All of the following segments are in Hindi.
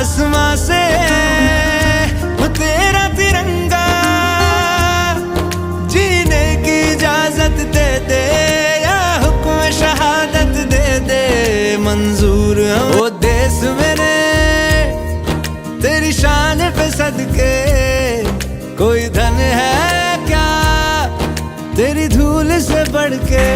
आसमां से वो तेरा तिरंगा जीने की इजाज़त दे दे या हुक्म शहादत दे दे, मंजूर वो देश मेरे, तेरी शान पे सदके, कोई धन है क्या? तेरी धूल से बढ़ के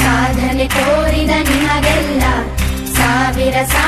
साधन तोरिದ ನಿಮಗೆಲ್ಲ ಸಾವಿರ सा